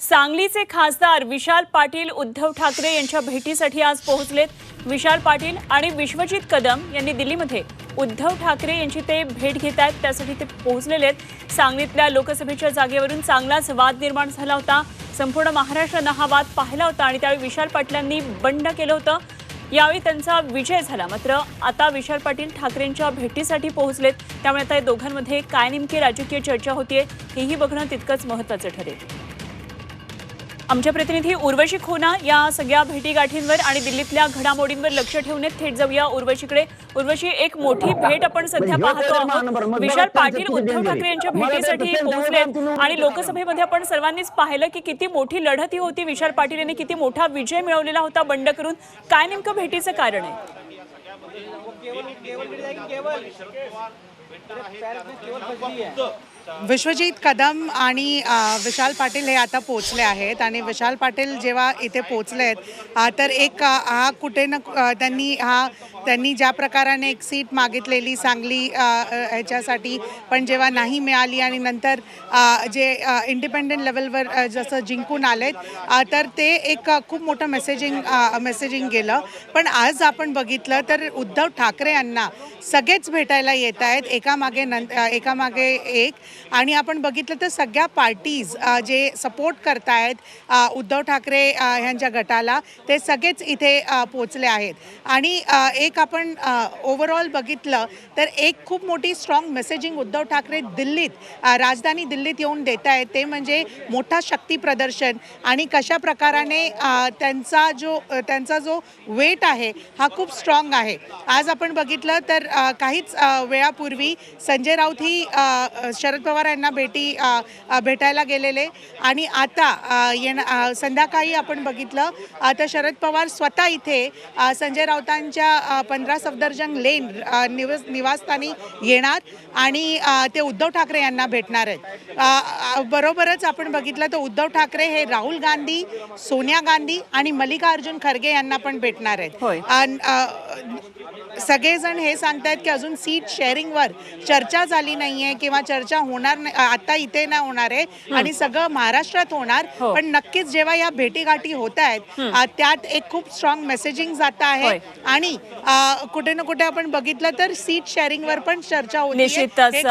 सांगलीचे खासदार विशाल पाटील उद्धव ठाकरे यांच्या भेटीसाठी आज पोहोचलेत. विशाल पाटील आणि विश्वजित कदम यांनी दिल्लीमध्ये उद्धव ठाकरे यांची ते भेट घेत आहेत त्यासाठी ते पोहोचलेले आहेत. सांगलीतल्या लोकसभेच्या जागेवरून चांगलाच वाद निर्माण झाला होता. संपूर्ण महाराष्ट्रानं हा वाद पाहिला होता आणि त्यावेळी विशाल पाटलांनी बंड केलं होतं. यावेळी त्यांचा विजय झाला. मात्र आता विशाल पाटील ठाकरेंच्या भेटीसाठी पोहोचलेत. त्यामुळे आता या दोघांमध्ये काय नेमकी राजकीय चर्चा होतीये हेही बघणं तितकंच महत्त्वाचं ठरेल. आमच्या प्रतिनिधी उर्वशी खोना या सगळ्या भेटीगाठींवर आणि दिल्लीतल्या घडामोडींवर लक्ष ठेवून थेट जाऊया उर्वशीकडे. उर्वशी एक मोठी भेट आपण सध्या पाहतो आहोत. विशाल पाटील उद्धव ठाकरे यांच्या भेटीसाठी पोहोचलेत आणि लोकसभेमध्ये आपण सर्वांनीच पाहिलं की किती मोठी लढत ही होती विशाल पाटील यांनी किती मोठा विजय मिळवलेला होता बंड करून. काय नेमकं भेटीचं कारण आहे? विश्वजीत कदम आणि विशाल पाटील हे आता पोचले आहेत आणि विशाल पाटील जेव्हा इथे पोचले आहेत तर एक हा कुठे ना त्यांनी हा त्यांनी ज्या प्रकाराने एक सीट मागितलेली सांगली ह्याच्यासाठी पण जेव्हा नाही मिळाली आणि नंतर जे इंडिपेंडंट लेवलवर जसं जिंकून आलेत तर ते एक खूप मोठं मेसेजिंग मेसेजिंग गेलं. पण आज आपण बघितलं तर उद्धव ठाकरे यांना सगळेच भेटायला येत आहेत. एकामागे नं एकामागे एक. आणि आपण बघितलं तर सगळ्या पार्टीज जे सपोर्ट करतायत आहेत उद्धव ठाकरे ह्यांच्या गटाला ते सगळेच इथे पोचले आहेत. आणि एक आपण ओव्हरऑल बघितलं तर एक खूप मोठी स्ट्रॉंग मेसेजिंग उद्धव ठाकरे दिल्लीत राजधानी दिल्लीत येऊन देत आहेत ते म्हणजे मोठा शक्ती प्रदर्शन आणि कशा प्रकाराने त्यांचा जो त्यांचा जो वेट आहे हा खूप स्ट्रॉंग आहे. आज आपण बघितलं तर काहीच वेळापूर्वी संजय राऊत ही शरद पवार यांना भेटी भेटायला गेलेले. आणि आता येण संध्याकाळी आपण बघितलं तर शरद पवार स्वतः इथे संजय राऊतांच्या पंधरा सफदरजंग लेन निवस निवासस्थानी येणार आणि ते उद्धव ठाकरे यांना भेटणार आहेत. बरोबरच आपण बघितलं तर उद्धव ठाकरे हे राहुल गांधी सोनिया गांधी आणि मल्लिकार्जुन खरगे यांना पण भेटणार. आहेत. सगळेजण हे सांगतायत की अजून सीट शेअरिंगवर चर्चा झाली नाहीये किंवा चर्चा होणार नाही आता इथे नाही होणार आहे आणि सगळं महाराष्ट्रात होणार. हो. पण नक्कीच जेव्हा या भेटीगाठी होत आहेत त्यात एक खूप स्ट्रॉंग मेसेजिंग जात आहे. आणि कुठे ना कुठे आपण बघितलं तर सीट शेअरिंगवर पण चर्चा होती निश्चितच.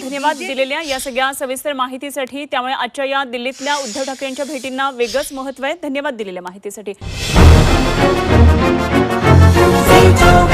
धन्यवाद दिलेल्या या सगळ्या सविस्तर माहितीसाठी. त्यामुळे आजच्या या दिल्लीतल्या उद्धव ठाकरे यांच्या भेटींना वेगळंच महत्त्व आहे. धन्यवाद दिलेल्या माहितीसाठी. Angel